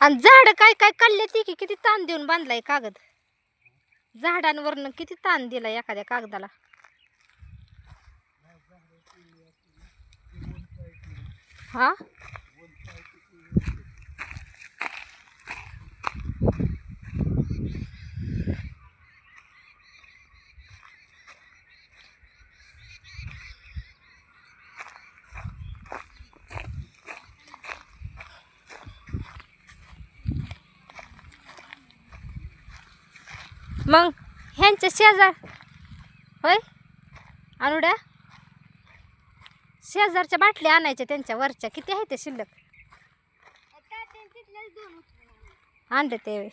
आणि झाड काय काय काढले ती की किती ताण देऊन बांधलाय कागद? झाडांवरनं किती ताण दिला एखाद्या कागदाला? हा? मग ह्यांच्या शेजार होय? अनुड्या? शेजारच्या बाटल्या आणायच्या त्यांच्या वरच्या. किती आहे ते शिल्लक? आणले ते.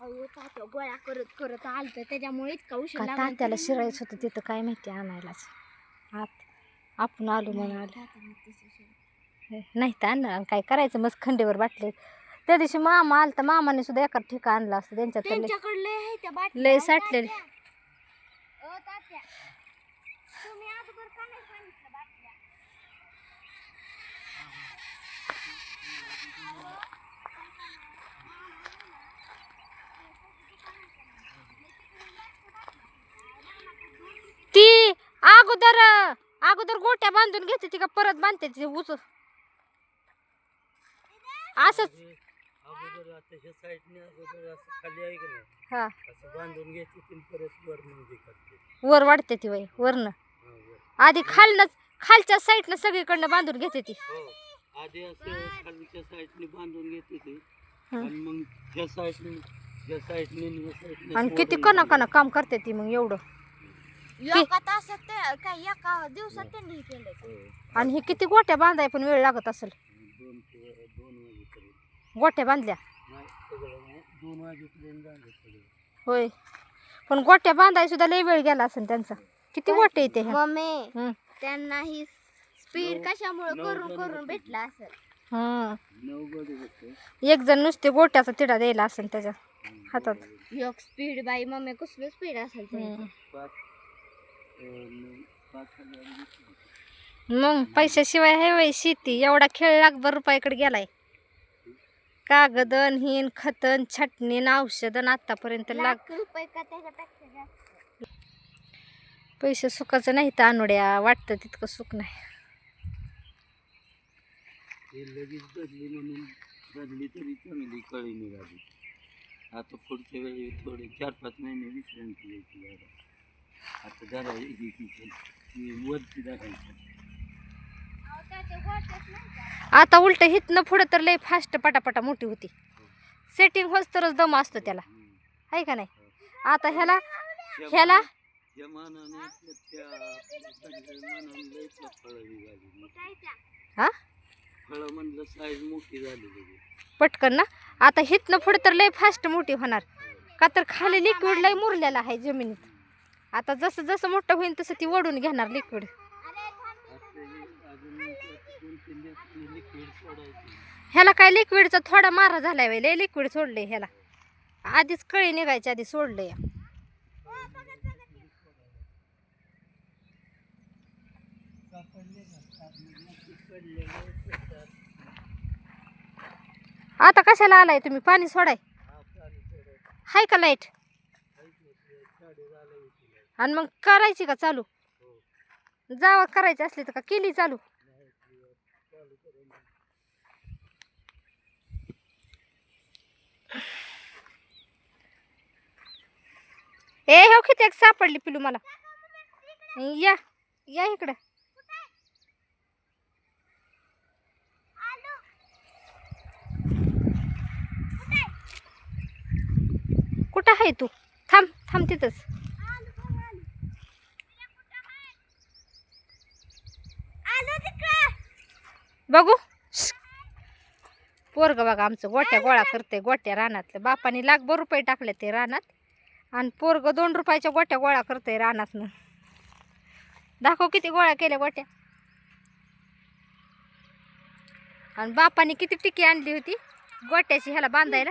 गोळा करत करत आलत. त्याच्यामुळे इतका उशीर तात्याला शिरायचं होतं तिथं? काय माहिती आणायलाच. आत आपण आलो म्हणून आलो. नाही तर आणलं काय करायचं? मस्त खंडीवर बाटले त्या दिवशी मामा आलता मामाने सुद्धा एका ठिका आणला असतं त्यांच्या तर लय- त्यांच्याकडले आहे त्या बाटल्या लय साठलेले. तात्या. तुम्ही अगोदर का नाही सांगितलं बाटल्या? ती अगोदर अगोदर गोट्या बांधून घेते ती का परत बांधते ती उच असंच अगोदर आता ह्या साईडने अगोदर असं खाली आहे का नाही? हा. असं बांधून घ्यायची तीन परत वर म्हणजे करते. वर वाढते ती वय वरनं. हा, वर. आधी खालनच खालच्या साईडनं सगळीकडनं बांधून घेते ती. हो. आधी असं खालच्या साईडने बांधून घेते ते. हं. आणि मग ह्या साईडने ह्या साईडने आणि ह्या साईडने आणि असं किती कना कना काम करते ती मग एवढं. एका तासात ते- काय एका दिवसात त्यांनी हे केलं हो. आणि हे किती गोट्या बांधाय पण वेळ लागत असेल. दोन किंवा दोन वाजेपर्यंत. गोट्या बांधल्या दोन वाजेपर्यंत होय पण गोट्या बांधाय सुद्धा लय वेळ गेला असेल त्यांचा किती गोट्या येते ह्या मम्मी हं. त्यांना ही स्पीड कशामुळे करून करून. भेटला असेल हं. नऊ गडी होते एक जण नुसते गोट्याचा तिडा द्यायला असेल त्याच्या हातात एक स्पीड बाई मम्मी कसलं स्पीड असेल त्यांचं. हं. पाच अं, नऊ- पाच हजार घेतले. मग पैशाशिवाय आहे वय शेती एवढा खेळ लाखभर रुपयाकडे गेलाय कागदन हिन खतन छटणीन औषधन आतापर्यंत लाग लाख पैसे सुखाचं नाही तर अनुड्या वाटतं तितकं सुख नाही. हे लगेच बदली म्हणून बदली तरी चांगली कळी निघाली. आता पुढच्या वेळी थोडे चार पाच महिने विश्रांती घ्यायची आता जरा वरती धरायची अहो, त्याचे गोट्याच नाही का? आता उलट हितनं पुढं तर लय फास्ट पटापटा मोठी होती. सेटिंग होच तरच दम असतो त्याला. आहे का नाही? आता ह्याला ह्याला हा? पटकन ना? आता हितनं पुढं तर लय फास्ट मोठी होणार. का तर खाली लिक्विड लय मुरलेला आहे जमिनीत. आता जसं जसं मोठं होईल तसं ती ओढून घेणार लिक्विड आता हे अजून एक दोन तीन दिवस लिक्विड सोडायची ह्याला काय लिक्विडचा थोडा मारा झालाय वेळे लिक्विड सोडले ह्याला. आधीच कळी निघायच्या आधी सोडले आता कशाला आलाय तुम्ही? पाणी सोडाय. हाय का लाइट? आणि मग करायची का चालू? जावा करायची असली तर का केली चालू? ए हो किती एक सापडली पिलू मला. या या इकडं. कुठं आहे तू? थांब थांब तिथंच. बघू. पोरग बघा आमचं गोट्या गोळा करते गोट्या रानातलं. बापाने लाखभर रुपये टाकले ते रानात. आणि पोरग दोन रुपयाच्या गोट्या गोळा करते रानातनं. दाखव किती गोळा केल्या गोट्या. आणि बापाने किती टिकी आणली होती? गोट्याची ह्याला बांधायला.